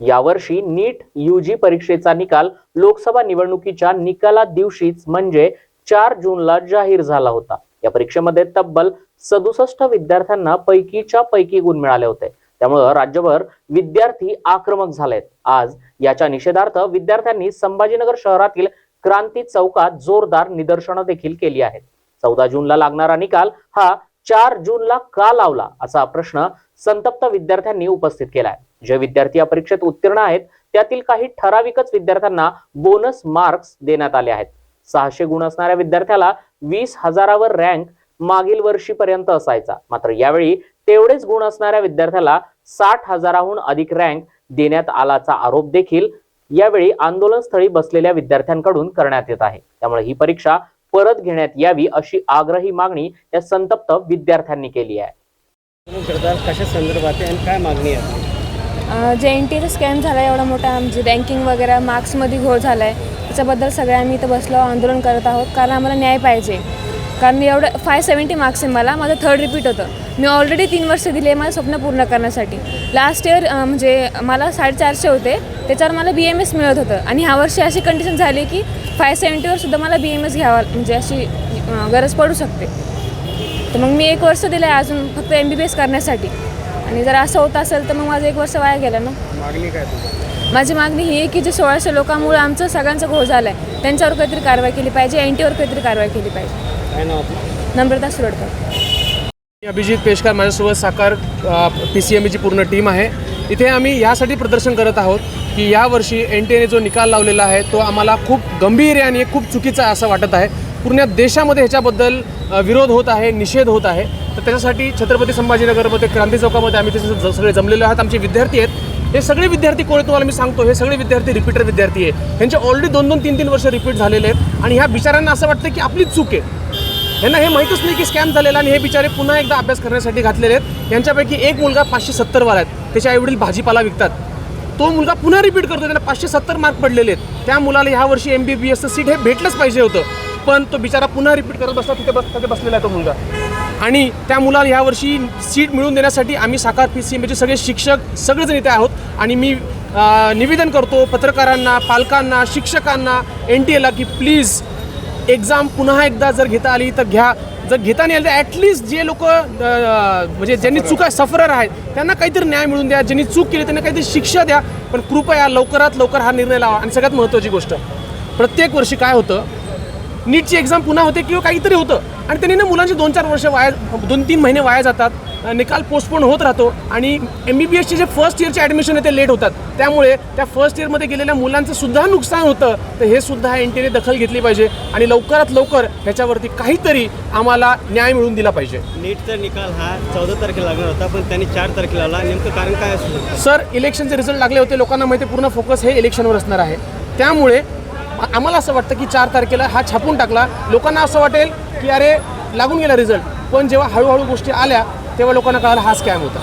यावर्षी नीट यूजी परीक्षेचा निकाल लोकसभा निवडणुकीच्या निकाला दिवशीच म्हणजे चार जूनला जाहीर झाला होता. या परीक्षेमध्ये तब्बल सदुसष्ट विद्यार्थ्यांना पैकीच्या पैकी गुण मिळाले होते. त्यामुळं राज्यभर विद्यार्थी आक्रमक झालेत. आज याच्या निषेधार्थ विद्यार्थ्यांनी संभाजीनगर शहरातील क्रांती चौकात जोरदार निदर्शनं देखील केली आहेत. चौदा जूनला लागणारा निकाल हा चार जूनला का लावला असा प्रश्न संतप्त विद्यार्थ्यांनी उपस्थित केलाय. जे विद्यार्थी या परीक्षेत उत्तीर्ण आहेत त्यातील काही ठराविकच विद्यार्थ्यांना बोनस मार्क्स देण्यात आले आहेत. सहाशे गुण असणाऱ्या विद्यार्थ्याला वीस हजारावर रँक मागील वर्षीपर्यंत असायचा. मात्र यावेळी तेवढेच गुण असणाऱ्या विद्यार्थ्याला साठ हजाराहून अधिक रँक देण्यात आल्याचा आरोप देखील यावेळी आंदोलनस्थळी बसलेल्या विद्यार्थ्यांकडून करण्यात येत आहे. त्यामुळे ही परीक्षा परत घेण्यात यावी अशी आग्रही मागणी या संतप्त विद्यार्थ्यांनी केली आहे. कशा संदर्भात आहे आणि काय मागणी आहे? जे एन टीचा स्कॅम झाला आहे एवढा मोठा म्हणजे बँकिंग वगैरे मार्क्समध्ये घोळ झाला आहे त्याच्याबद्दल सगळे आम्ही इथं बसलो आंदोलन करत आहोत. कारण आम्हाला न्याय पाहिजे. कारण मी एवढं फाय सेवन्टी मार्क्स आहे मला माझं थर्ड रिपीट होतं. मी ऑलरेडी तीन वर्ष दिले आहे माझं स्वप्न पूर्ण करण्यासाठी. लास्ट इयर म्हणजे मला साडेचारशे होते त्याच्यावर मला बी एम एस मिळत होतं. आणि ह्या वर्षी अशी कंडिशन झाली की फाय सेवन्टीवर सुद्धा मला बी एम एस घ्यावा म्हणजे अशी गरज पडू शकते. तर मग मी एक वर्ष दिलं आहे अजून फक्त एम बी बी एस करण्यासाठी. आणि जर असं होत असेल तर मग माझं एक वर्ष वाया गेलं ना. मागणी काय माझी मागणी ही आहे की जे सोळाशे लोकांमुळे आमचं सगळ्यांचा घोळ झाला आहे त्यांच्यावर काहीतरी कारवाई केली पाहिजे एन टीवर काहीतरी कारवाई केली पाहिजे. नम्रता सुरडकर अभिजित पेशकर माझ्यासोबत साकार पी सी एम ची पूर्ण टीम आहे. इथे आम्ही यासाठी प्रदर्शन करत आहोत की यावर्षी एन टी एने जो निकाल लावलेला आहे तो आम्हाला खूप गंभीर आहे आणि खूप चुकीचा असं वाटत आहे. पूर्ण देशामध्ये ह्याच्याबद्दल विरोध होत आहे निषेध होत आहे. तर त्याच्यासाठी छत्रपती संभाजीनगरमध्ये क्रांती चौकामध्ये आम्ही तिथे ज- सगळे जमलेले आहात. आमचे विद्यार्थी आहेत. हे सगळे विद्यार्थी कोण तुम्हाला मी सांगतो. हे सगळे विद्यार्थी रिपीटर विद्यार्थी आहे ह्यांचे ऑलरेडी दोन दोन तीन तीन वर्ष रिपीट झालेले आहेत. आणि ह्या बिचारांना असं वाटतं की आपलीच चूक आहे. यांना हे माहीतच नाही की स्कॅम झालेला आणि हे बिचारे पुन्हा एकदा अभ्यास करण्यासाठी घातलेले आहेत. यांच्यापैकी एक मुलगा पाचशे सत्तरवाला आहेत त्याचे आईवडील भाजीपाला विकतात. तो मुलगा पुन्हा रिपीट करतो त्यांना पाचशे सत्तर मार्क पडलेले आहेत. त्या मुलाला ह्या वर्षी एम बी बी एसचं सीट हे भेटलंच पाहिजे होतं. पण तो बिचारा पुन्हा रिपीट करत बसला तिथे बस तिथे बसलेला आहे तो मुलगा. आणि त्या मुलाला ह्या वर्षी सीट मिळवून देण्यासाठी आम्ही साकार पी सी एमचे सगळे शिक्षक सगळेजण इथे आहोत. आणि मी निवेदन करतो पत्रकारांना पालकांना शिक्षकांना एन टी एला की प्लीज एक्झाम पुन्हा एकदा जर घेता आली तर घ्या. जर घेता नाही आली तर ॲटलिस्ट जे लोक म्हणजे ज्यांनी चुका सफरर आहेत त्यांना काहीतरी न्याय मिळून द्या. ज्यांनी चूक केली त्यांना काहीतरी शिक्षा द्या. पण कृपया लवकरात लवकर हा निर्णय लावा. आणि सगळ्यात महत्त्वाची गोष्ट प्रत्येक वर्षी काय होतं नीटची एक्झाम पुन्हा होते किंवा काहीतरी होतं. आणि त्यांनी ना मुलांचे दोन चार वर्ष वाया दोन तीन महिने वाया जातात. निकाल पोस्टपोन होत राहतो. आणि एम बी बी एसचे जे फर्स्ट इयरचे ॲडमिशन आहे ते लेट होतात. त्यामुळे त्या फर्स्ट इयरमध्ये गेलेल्या मुलांचं सुद्धा नुकसान होतं. तर हे सुद्धा एन टीने दखल घेतली पाहिजे. आणि लवकरात लवकर ह्याच्यावरती काहीतरी आम्हाला न्याय मिळवून दिला पाहिजे. नीटचा निकाल हा चौदा तारखेला लागणार होता पण त्यांनी चार तारखेला लावला नेमकं कारण काय असू सर इलेक्शनचे रिझल्ट लागले होते. लोकांना माहिती आहे, पूर्ण फोकस हे इलेक्शनवर असणार आहे. त्यामुळे आम्हाला असं वाटतं की चार तारखेला हा छापून टाकला. लोकांना असं वाटेल की अरे लागून गेला रिझल्ट पण जेव्हा हळूहळू गोष्टी आल्या तेव्हा लोकांना कळायला हा स्कॅम होता.